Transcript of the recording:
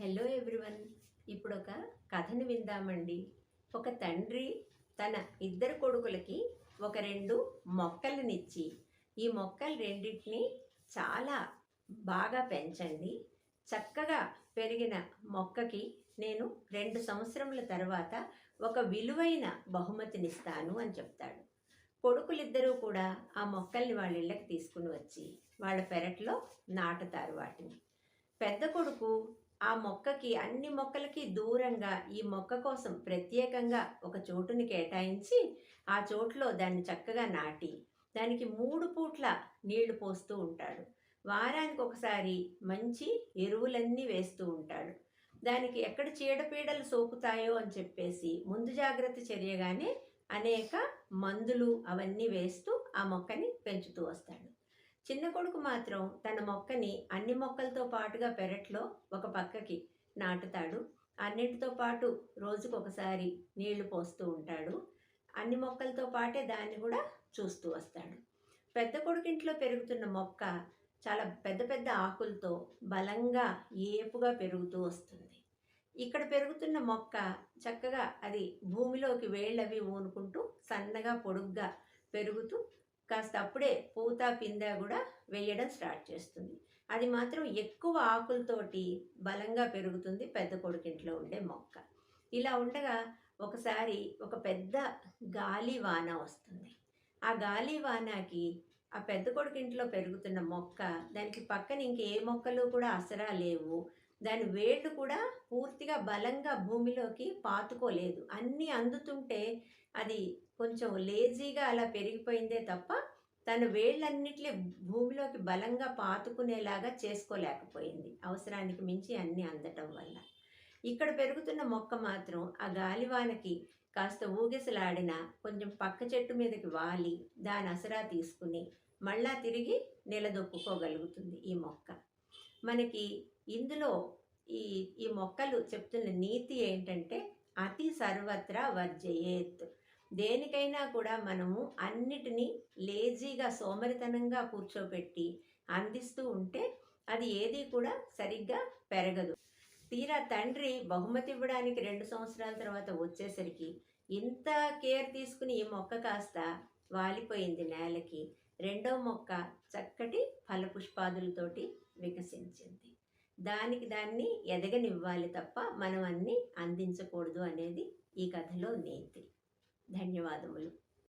Hello everyone. ఇప్పుడు ఒక కథను విందామండి. ఒక తండ్రి తన ఇద్దరు కొడుకులకి ఒక రెండు మొక్కలనిచ్చి ఈ మొక్కలు రెండింటిని చాలా బాగా పెంచండి. చక్కగా పెరిగిన మొక్కకి నేను రెండు సంవత్సరముల తర్వాత ఒక విలువైన బహుమతినిస్తాను అని చెప్తాడు. కొడుకులిద్దరూ కూడా ఆ మొక్కల్ని వాళ్ళ ఇళ్ళకి తీసుకుని వచ్చి వాళ్ళ పెరట్లో నాటుతారు వాటిని. పెద్ద కొడుకు ఆ మొక్కకి అన్ని మొక్కలకి దూరంగా ఈ మొక్క కోసం ప్రత్యేకంగా ఒక చోటుని కేటాయించి ఆ చోట్లో దాన్ని చక్కగా నాటి దానికి మూడు పూట్ల నీళ్ళు పోస్తూ ఉంటాడు. వారానికి ఒకసారి మంచి ఎరువులన్నీ వేస్తూ ఉంటాడు. దానికి ఎక్కడ చీడపీడలు సోకుతాయో అని చెప్పేసి ముందు జాగ్రత్త చర్యగానే అనేక మందులు అవన్నీ వేస్తూ ఆ మొక్కని పెంచుతూ వస్తాడు. చిన్న కొడుకు మాత్రం తన మొక్కని అన్ని మొక్కలతో పాటుగా పెరట్లో ఒక పక్కకి నాటుతాడు. అన్నిటితో పాటు రోజుకు ఒకసారి నీళ్ళు పోస్తూ ఉంటాడు. అన్ని మొక్కలతో పాటే దాన్ని కూడా చూస్తూ వస్తాడు. పెద్ద కొడుకింట్లో పెరుగుతున్న మొక్క చాలా పెద్ద పెద్ద ఆకులతో బలంగా ఏపుగా పెరుగుతూ వస్తుంది. ఇక్కడ పెరుగుతున్న మొక్క చక్కగా అది భూమిలోకి వేళ్ళవి ఊనుకుంటూ సన్నగా పొడుగ్గా పెరుగుతూ కాస్త అప్పుడే పూత పింద కూడా వేయడం స్టార్ట్ చేస్తుంది. అది మాత్రం ఎక్కువ ఆకులతోటి బలంగా పెరుగుతుంది పెద్ద కొడుకింట్లో ఉండే మొక్క. ఇలా ఉండగా ఒకసారి ఒక పెద్ద గాలి వాన వస్తుంది. ఆ గాలి వానకి ఆ పెద్ద కొడుకింట్లో పెరుగుతున్న మొక్క దానికి పక్కన ఇంకే మొక్కలు కూడా అసరా లేవు. దాని వేళ్ళు కూడా పూర్తిగా బలంగా భూమిలోకి పాతుకోలేదు. అన్నీ అందుతుంటే అది కొంచెం లేజీగా అలా పెరిగిపోయిందే తప్ప తన వేళ్ళన్నిటిని భూమిలోకి బలంగా పాతుకునేలాగా చేసుకోలేకపోయింది. అవసరానికి మించి అన్నీ అందటం వల్ల. ఇక్కడ పెరుగుతున్న మొక్క మాత్రం ఆ గాలివానకి కాస్త ఊగిసలాడినా కొంచెం పక్క చెట్టు మీదకి వాలి దాని అసరా తీసుకుని మళ్ళా తిరిగి నిలదొక్కుకోగలుగుతుంది ఈ మొక్క. మనకి ఇందులో ఈ ఈ మొక్కలు చెప్తున్న నీతి ఏంటంటే అతి సర్వత్రా వర్జయేత్. దేనికైనా కూడా మనము అన్నిటినీ లేజీగా సోమరితనంగా కూర్చోబెట్టి అందిస్తూ ఉంటే అది ఏది కూడా సరిగ్గా పెరగదు. తీరా తండ్రి బహుమతి ఇవ్వడానికి రెండు సంవత్సరాల తర్వాత వచ్చేసరికి ఇంత కేర్ తీసుకుని ఈ మొక్క కాస్త వాలిపోయింది నేలకి. రెండో మొక్క చక్కటి ఫలపుష్పాదులతోటి వికసించింది. దానికి దాన్ని ఎదగనివ్వాలి తప్ప మనం అన్ని అందించకూడదు అనేది ఈ కథలో నీతి. ధన్యవాదములు.